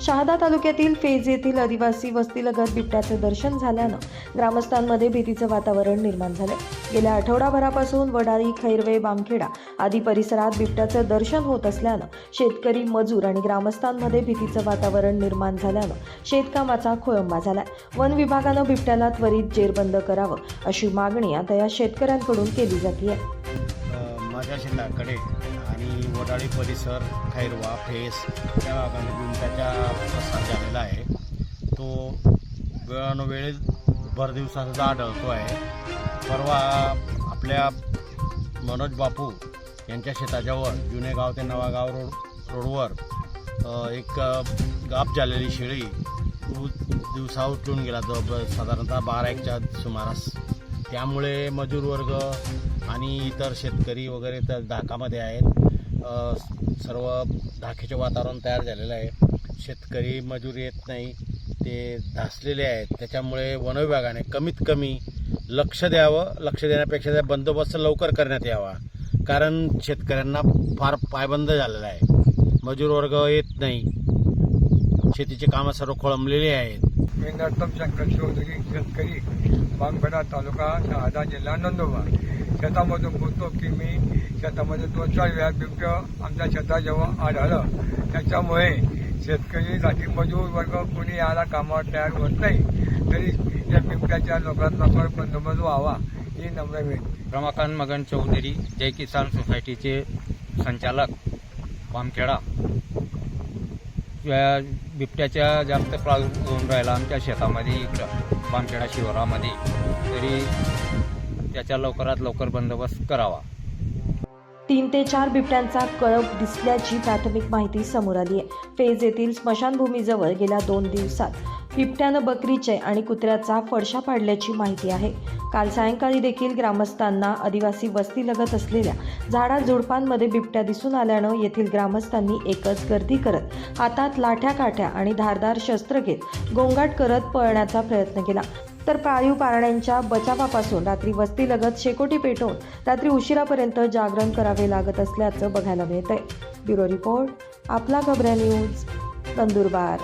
शहादा तालुक्यातील फेज येथील आदिवासी वस्तीलगत बिबट्याचे दर्शन झाल्यानं ग्रामस्थांमध्ये भीतीचं वातावरण निर्माण झालं. गेल्या आठवडाभरापासून वडारी खैरवे बामखेडा आदी परिसरात बिबट्याचं दर्शन होत असल्यानं शेतकरी मजूर आणि ग्रामस्थांमध्ये भीतीचं वातावरण निर्माण झाल्यानं शेतकामाचा खोळंबा झालाय. वन विभागानं बिबट्याला त्वरित जेरबंद करावं अशी मागणी आता या शेतकऱ्यांकडून केली जाते अ, आणि वडाळी परिसर खैरवा फेस या भागामध्ये बिबट्याचा प्रसार झालेला आहे. तो वेळानुवेळेस भर दिवसाचा आढळतो आहे. परवा आपल्या मनोज बापू यांच्या शेताच्यावर जुने गाव ते नवागाव रोड रोडवर एक गाप झालेली शेळी दिवसा उठून गेला. जवळपास ब- साधारणतः बारा एकच्या सुमारास. त्यामुळे मजूर वर्ग आणि इतर शेतकरी वगैरे तर धाकामध्ये आहेत. सर्व धाकेचे वातावरण तयार झालेलं आहे. शेतकरी मजूर येत नाही. ते धासलेले आहेत. त्याच्यामुळे वनविभागाने कमीत कमी लक्ष द्यावं. लक्ष देण्यापेक्षा त्या बंदोबस्त लवकर करण्यात यावा. कारण शेतकऱ्यांना फार पायबंद झालेला आहे. मजूर वर्ग येत नाही. शेतीची कामं सर्व खोळंबलेली आहेत. मी शंकर शेतकरी बांगपेडा तालुका शहादा जिल्हा नंदुरबार. शेतामधून बोलतो की मी शेतामध्ये दोन चार वेळा बिबट्या आमच्या शेताजवळ आढळलं. त्याच्यामुळे शेतकरी जाती मजूर वर्ग कोणी याला कामावर तयार होत नाही. तरी या बिबट्याच्या लोकांना लवकर बंदोबस्त व्हावा ही नम्र विनंती. रमाकांत मगन चौधरी जय किसान सोसायटीचे संचालक वामखेडा. बिबट्याच्या जास्त प्रादुर्भाव होऊन राहिला आमच्या शेतामध्ये इकडं बामखेडा शिवारामध्ये. तरी त्याचा लवकरात लवकर बंदोबस्त करावा. तीन ते चार बिबट्यांचा कळप दिसल्याची प्राथमिक माहिती समोर आली आहे. फेज येथील स्मशानभूमीजवळ गेल्या दोन दिवसात बिबट्यानं बकरीचे आणि कुत्र्याचा फडशा पाडल्याची माहिती आहे. काल सायंकाळी देखील ग्रामस्थांना आदिवासी वस्ती लगत असलेल्या झाडाझुडपांमध्ये बिबट्या दिसून आल्यानं येथील ग्रामस्थांनी एकच गर्दी करत हातात लाठ्या काठ्या आणि धारदार शस्त्र घेत गोंगाट करत पळण्याचा प्रयत्न केला. तर पाळीव पाळण्यांच्या बचावापासून रात्री वस्तीलगत शेकोटी पेटवून रात्री उशिरापर्यंत जागरण करावे लागत असल्याचं बघायला मिळतंय. ब्युरो रिपोर्ट आपला खबऱ्या न्यूज नंदुरबार.